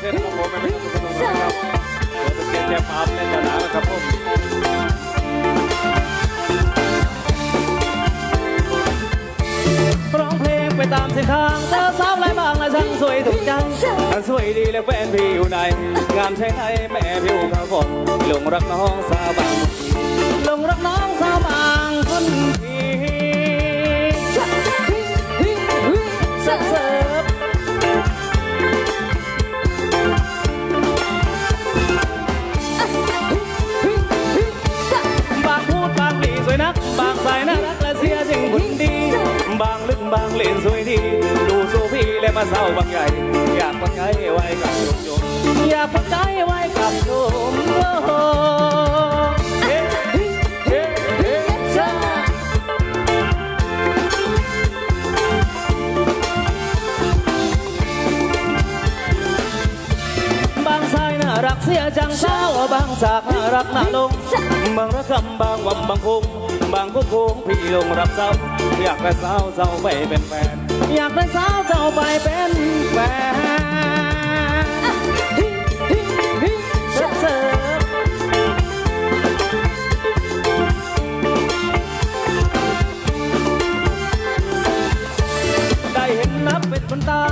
เส้นของผมไม่เป็นไรครับตัวเกียร์เจ็บปั๊บเล่นจะหนาแล้วครับผมร้องเพลงไปตามเส้นทางเจอสาวไรบางและช่างสวยถูกใจทั้งสวยดีและแฟนพี่อยู่ไหนงามใช่ไทยแม่ผิวขาวผมหลงรักน้องสาวบางหลงรักน้องสาวบางคน บางสายน่ารักและเสียจริงคนดี บางลึกบางเล่นสวยดี ดูสู้พี่และมาเศร้าบางใหญ่ อยากปักใจไว้กับโยมโยมอยากปักใจไว้กับโยมโอ้โหเฮ้เฮ้เฮ้จ้บางสายน่ารักเสียจังเศร้าบางจากน่ารักน่าลง บางระคำบางวับบางคง บางกุ๊กคงพี่ลงรับเจ้า อยากได้สาวเจ้าไปเป็นแฟน อยากได้สาวเจ้าไปเป็นแฟนเสิร์ฟเสิร์ฟได้เห็นนับเป็นคนตา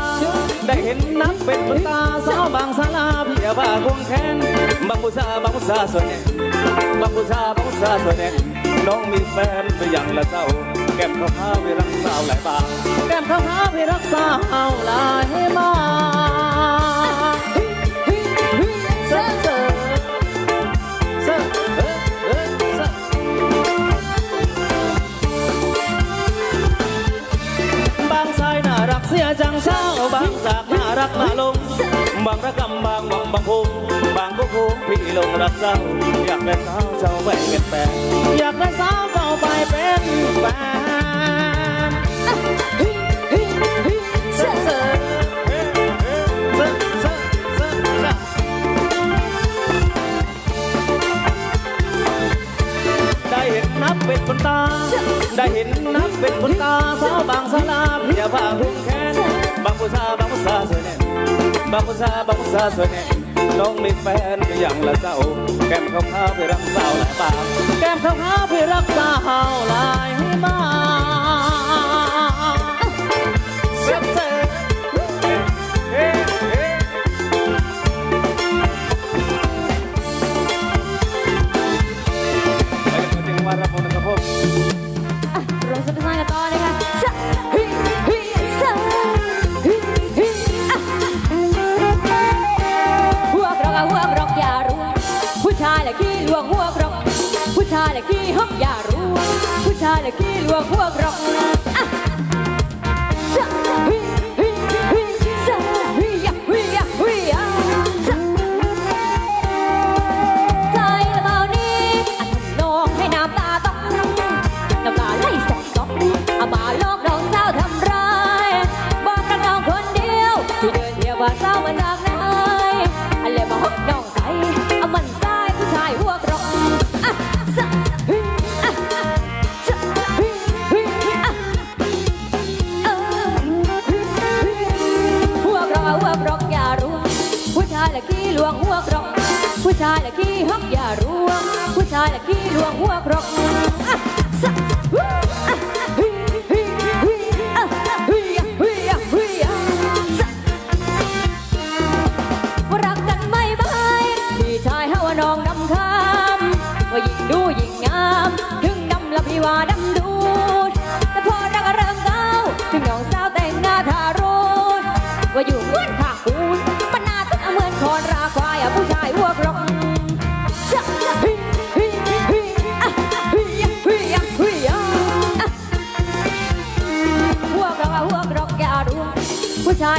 ได้เห็นนับเป็นคนตาสาวบางสาลาพี่อย่าบ้าควงแขนบางผู้ชายบางผู้ชายส่วนใหญ่บางผู้ชายบางผู้ชายตัวเน็ต น้องมีแฟนไปอย่างละเจ้า แก้มเขาหาไปรักสาวหลายบางแก้มเขาหาไปรักสาวหลายบางเสิร์ฟเสิร์ฟเเสียจังเศร้าบางจากน่ารักน่าลง บางระกำบางบางบางคงบางก็คงพี่ลงรักเจ้าอยากได้สาวเจ้าไปเป็นแฟนอยากได้สาวเจ้าไปเป็นแฟนเสิร์ฟเสิร์ฟเสิร์ฟเเห็นนับเป็นคนตา ได้เห็นนับเป็นคนตาสาวบางสลาพี่อย่าพาพุ่งแขนบางผู้ชายบางผู้ชายสวยแน่บางผู้ชายบางผู้ชายสวยแน่น้องมีแฟนไปอย่างละเจ้า แก้มเขาข้าวไปรักสาวหลายบางแก้มเขาข้าวไปรักสาวหลายบางเสิร์ วงหัวกรอ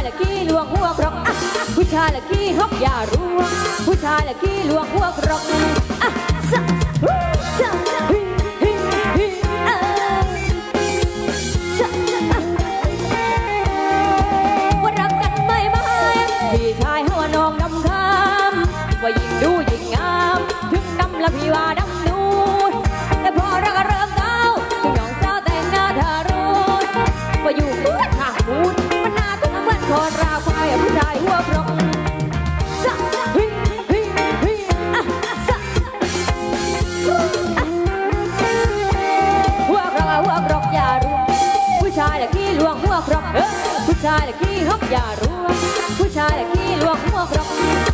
ละขี้ลวงหัวกรอก ผู้ชายละขี้ฮอกอย่ารู้ ผู้ชายละขี้ลวงหัวกรอก อย่ารู้ว่าผู้ชายขี้ลวกหัวกรอก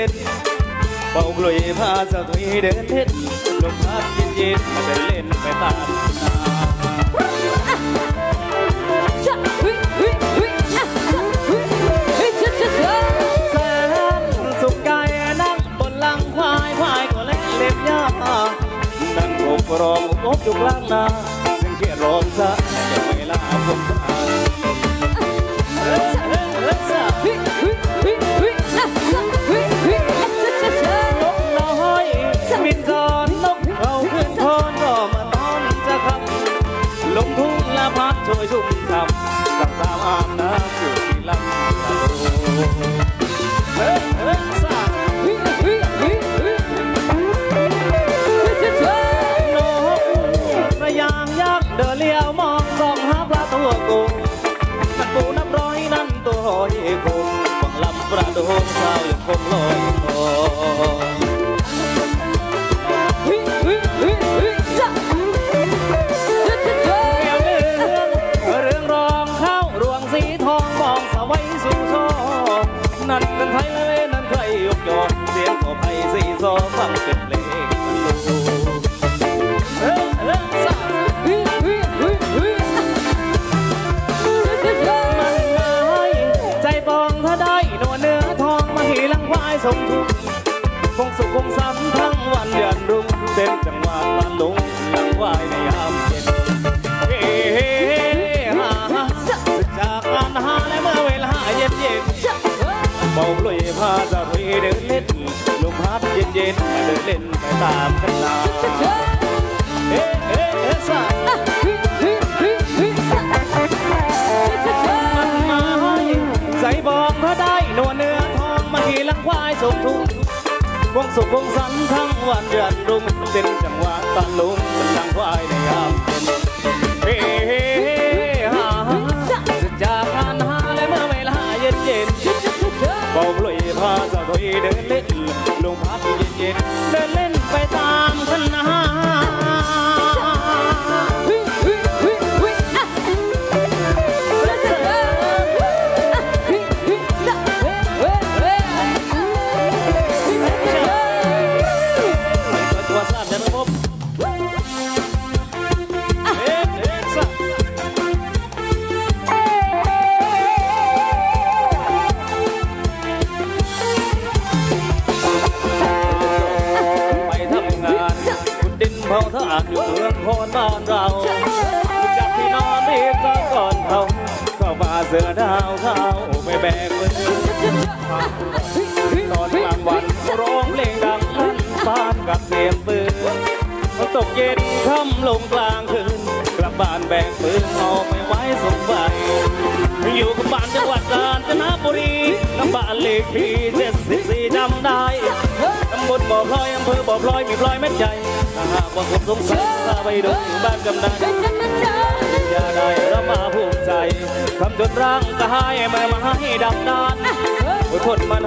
ย็นเย็นๆเป่ากลุยพาสะทุยเดินเล่นลมพัดเย็นเย็นๆเดินเล่นไปตามนาจ้าเฮ้ยเฮ้ยเฮ้ยอะจ้าเฮ้ยเฮ้ยจ้าจ้าจ้าแสนสุขใจนั่งบนหลังควายควายก็เล่นเล็บยานั่งกบรองอบอยู่กลางนาซึ่งเกียรร้องซะ ช่วยชุ่มฉ่ำสั่งสาวอาบน้ำอยู่ที่ลำตะโลเฮ้ยเฮ้ยซะเฮ้ยเฮ้ยเฮ้ยเฮ้ยจ้าจ้าจ้านกระยางยักษ์เดินเลี้ยวมองส่องหาปลาตัวกุ้งนักปูนับร้อยนั่นตัวหอยกุ้งวังลำประดงเช้ายังคงลอยายสมทุกคงสุขคงซ้ำทั้งวันเดือนรุ่งเต้นจังหวะตาลุงลังควายในยามเย็นเฮ้เฮ้ฮ่าฮ่าจากงานหาและเมื่อเวลาเย็นเย็นเบาลุยพาจะรุยเดินเล่นลมพัดเย็นเย็นเดินเล่นไปตามกันนาจ้าเฮ้เฮ้เฮ้สาอ่าจ้าจ้ามันมาใส่บอกเขาได้หนวเนื้อ ขี่ลังควายสมทุกวงสุขวงสันทั้งวันเดือนรุ่งเป็นจังหวะตะลุงลังควายในยามเย็นเฮ้ฮ้ฮ่าฮ่าจากงานหาและเมื่อเวลาเย็นเย็นบอกลุยพาสะดุยเดินเล่ น้ำบ้านเลขที่เจ็ดสิบสี่จำได้ตำบลบ่อพลอยอำเภอบ่อพลอยมีพลอยแม่ใจถ้าหากว่าคุณสงสัยพาไปดูอยู่บ้านกำนันอย่าได้รับมาภูมิใจทำจนร่างกายมันมาให้ดับดานอดทนมัน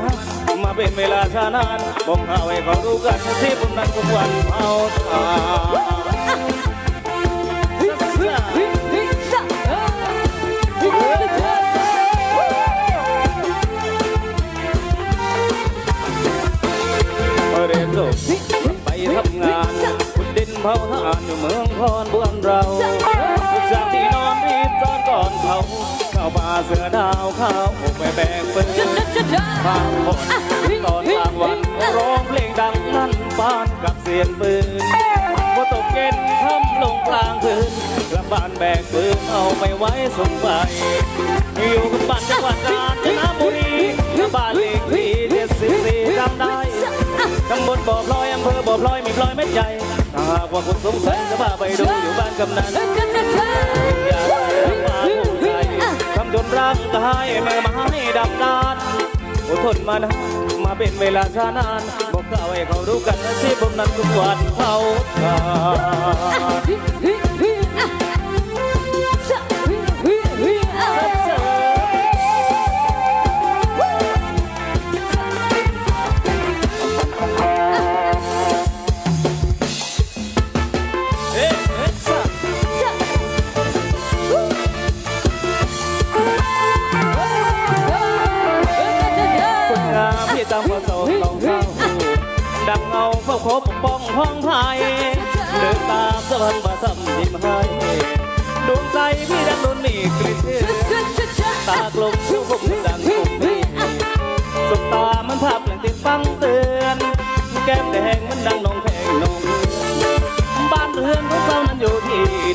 มาเป็นเวลาช้านานบอกเอาไว้เขารู้กันที่ผมนั้นทุกวันเผาทา เผาทานอยู่เมืองคอนบ้านเราจากที่นอนรีบตอนก่อนเขาเข้ามาเสือดาวเข้าไปแบกปืนบางคนตอนกลางวันร้องเพลงดังนั่นบ้านกับเสียงปืนพอตกเย็นค่ำลงกลางคืนกลับบ้านแบกปืนเอาไปไว้ส่งไปอยู่กับบ้านจังหวัดกาญจนบุรีบ้านเลขที่เจ็ดสิบสี่จำได้ตำบลบ่อพลอยอำเภอบ่อพลอยมีพลอยเม็ดใหญ่ หากว่าคุณสงสัยจะพาไปดูอยู่บ้านกำนันอย่าได้รับมาภูมิใจทำจนร่างกายไม่มาให้ดับดานอดทนมานะมาเป็นเวลาช้านาน บอกเขาให้เขารู้กันอาชีพผมนั้นทุกวันเขาทาน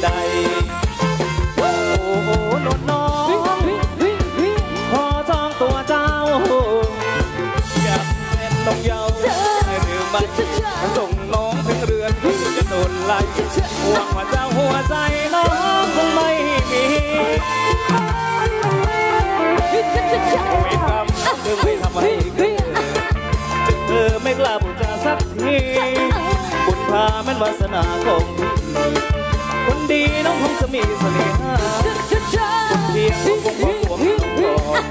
ใด โอ้โหนวลน้องพอจองตัวเจ้า อยากเป็นนกเหยาวให้หรือไม่ส่งน้องถึงเรือนจะโดนไล่ห่วงว่าเจ้าหัวใจน้องคงไม่มีเวรกรรมเธอไม่ทำให้เกิดจึงเธอไม่กล้าพูดจาสักทีบุญพาแม่นวาสนาของพี่ น้องคงจะมีเสน่หาเพียงคงคงคงก่อน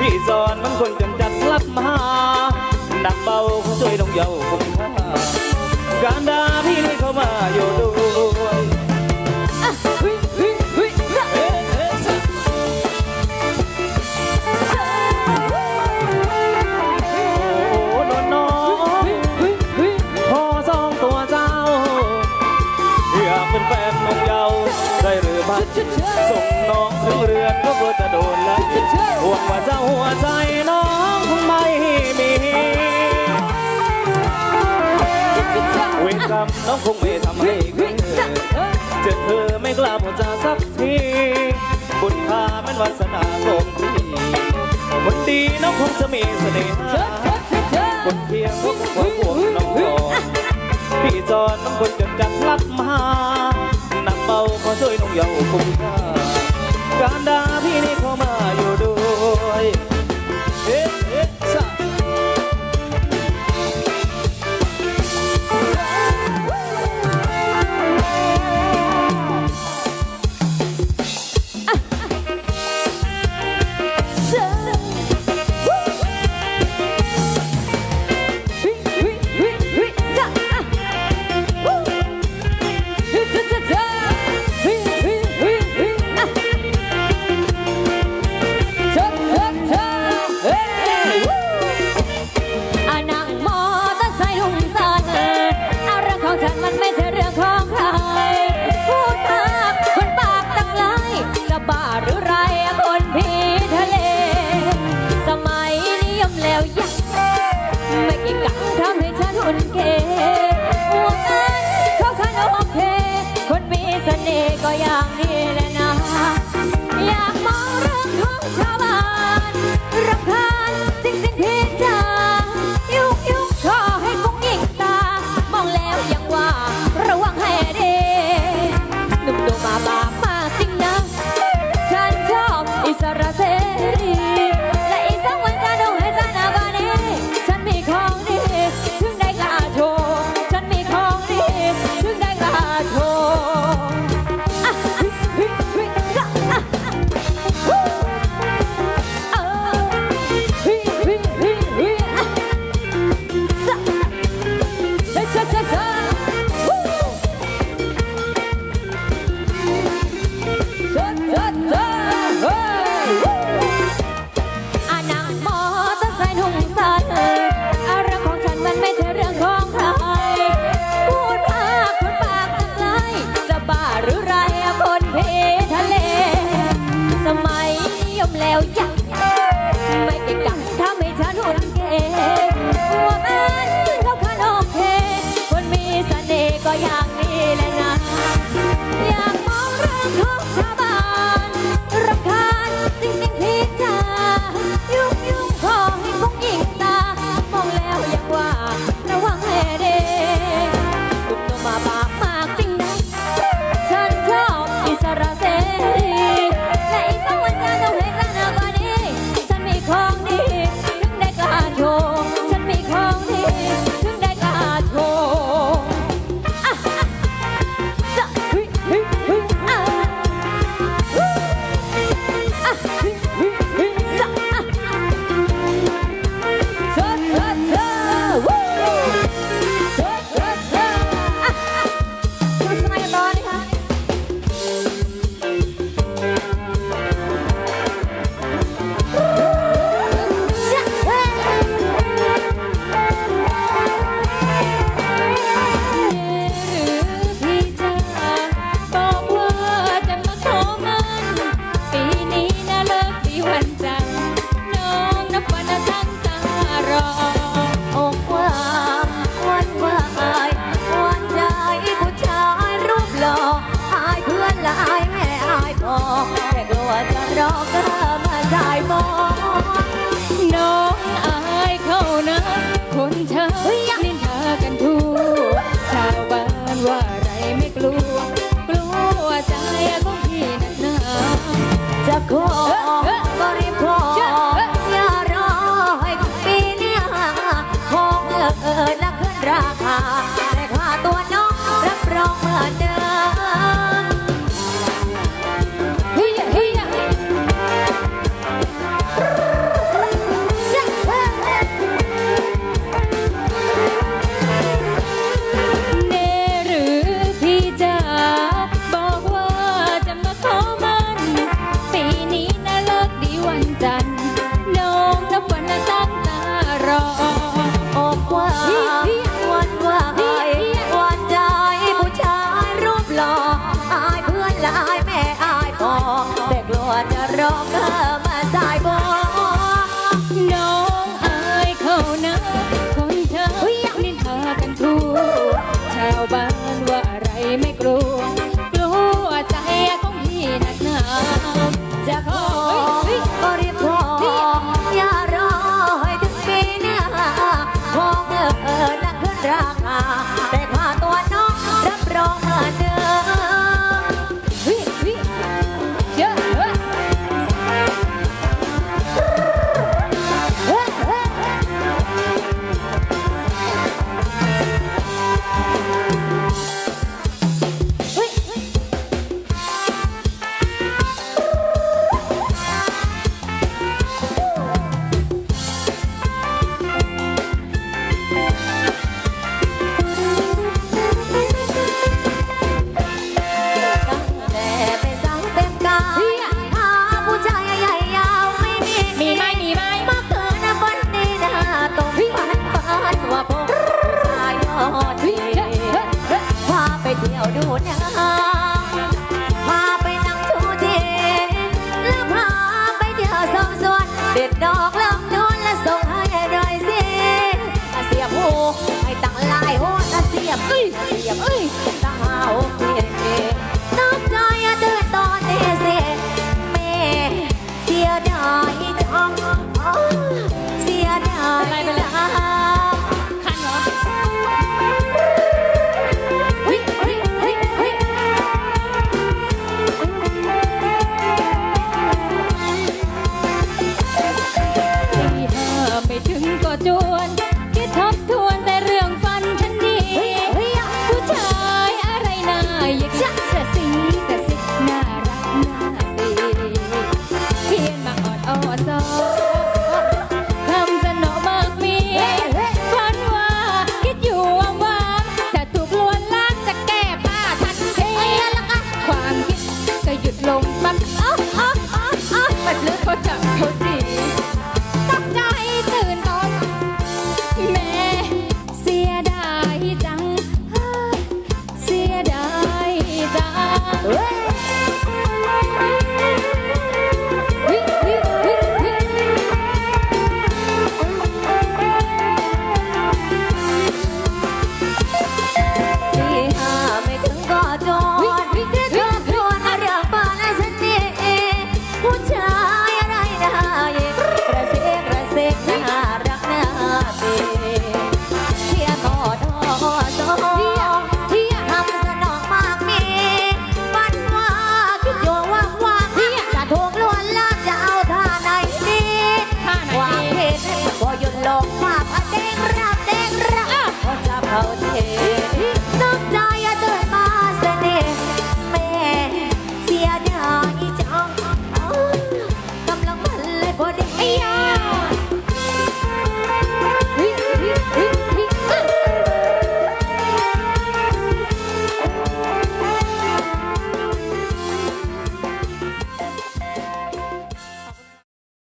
พี่สอนมันคนจนจัดพลับมาหนักเบาเขาช่วยน้องเยาว์คงค่าการด่าพี่นี่เข้ามาอยู่ด้วย เวรกรรมน้องคงไม่ทำให้เกิดเจอเธอไม่กล้าพูดจาสักที บุญพาแม่นวาสนาของพี่คนดีน้องคงจะมีเสน่หาคนเพียงก็คงว่าห่วงน้องก่อนพี่จอนน้องคนจนจัดพลัดมาหนักเบาขอช่วยน้องเยาว์คุ้มค่าการด่าพี่นี่เข้ามาอยู่ด้วย for ya. ไรไม่กลัว สียบ